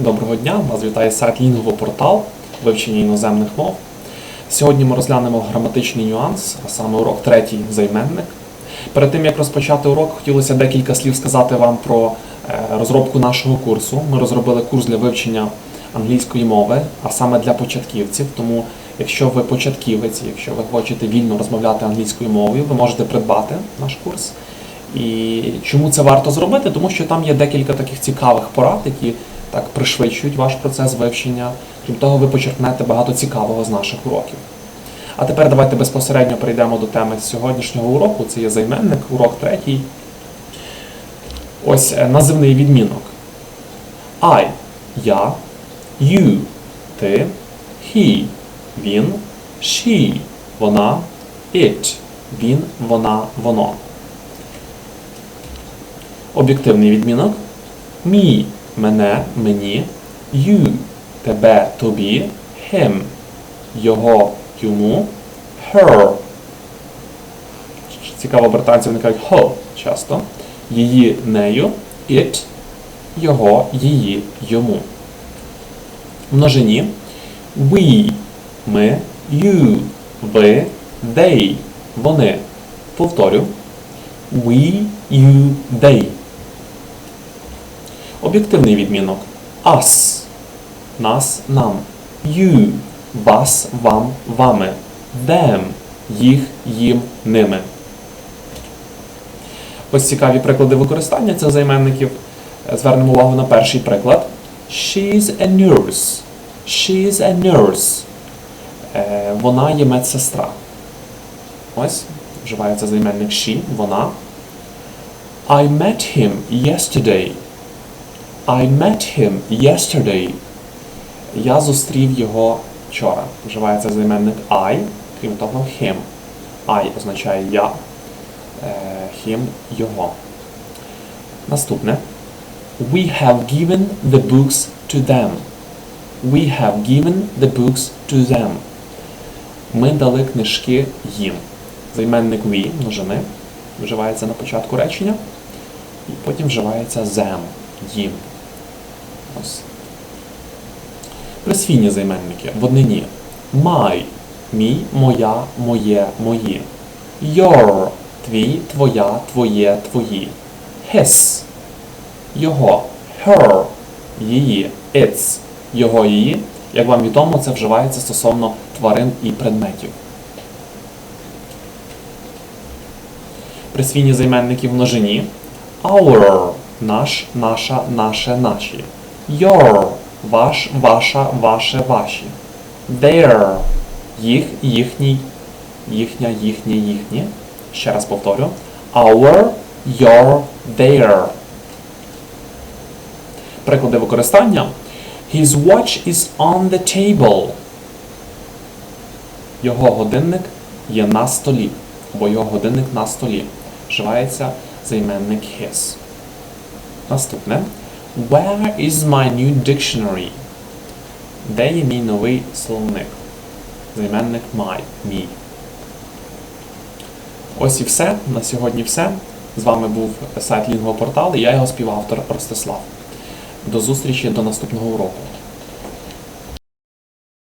Доброго дня! Вас вітає сайт Лінгово портал вивчення іноземних мов. Сьогодні ми розглянемо граматичний нюанс, а саме урок третій займенник. Перед тим як розпочати урок, хотілося декілька слів сказати вам про е, розробку нашого курсу. Ми розробили курс для вивчення англійської мови, а саме для початківців. Тому, якщо ви початківець, якщо ви хочете вільно розмовляти англійською мовою, ви можете придбати наш курс. І чому це варто зробити? Тому що там є декілька таких цікавих порад, які так пришвидшують ваш процес вивчення. Крім того, ви почерпнете багато цікавого з наших уроків. А тепер давайте безпосередньо перейдемо до теми сьогоднішнього уроку. Це є займенник, урок третій. Ось е, називний відмінок. I – я, you – ти, he – він, she – вона, it – він, вона, воно. Об'єктивний відмінок me – мене, мені, you – тебе, тобі, him – його, йому, her. Цікаво, британці вони кажуть ho часто. Її, нею, it – його, її, йому. Множині we – ми, you – ви, they – вони. Повторю. We, you, they. Об'єктивний відмінок. Us. Нас, нам. You. Вас, вам, вами. Them. Їх, їм, ними. Ось цікаві приклади використання цих займенників. Е, Звернемо увагу на перший приклад. She's a nurse. She's a nurse. Е, Вона є медсестра. Ось, вживається займенник she, вона. I met him yesterday. I met him yesterday. Я зустрів його вчора. Вживається займенник I, крім того, him. I означає я, е, him його. Наступне. We have given the books to them. We have given the books to them. Ми дали книжки їм. Займенник we, множини, вживається на початку речення, і потім вживається them, їм. Присвійні займенники в однині. My – мій, моя, моє, мої. Your – твій, твоя, твоє, твої. His – його. Her – її. Its – його, її. Як вам відомо, це вживається стосовно тварин і предметів. Присвійні займенники в множині. Our – наш, наша, наше, наші. Your – ваш, ваша, ваше, ваші. Their – їх, їхній, їхня, їхнє, їхнє. Ще раз повторю. Our, your, their. Приклади використання. His watch is on the table. Його годинник є на столі. Або його годинник на столі. Вживається займенник his. Наступне. Where is my new dictionary? Де є мій новий словник? Займенник my, мій. Ось і все. На сьогодні все. З вами був сайт Лінгопортал і я його співавтор Ростислав. До зустрічі до наступного уроку.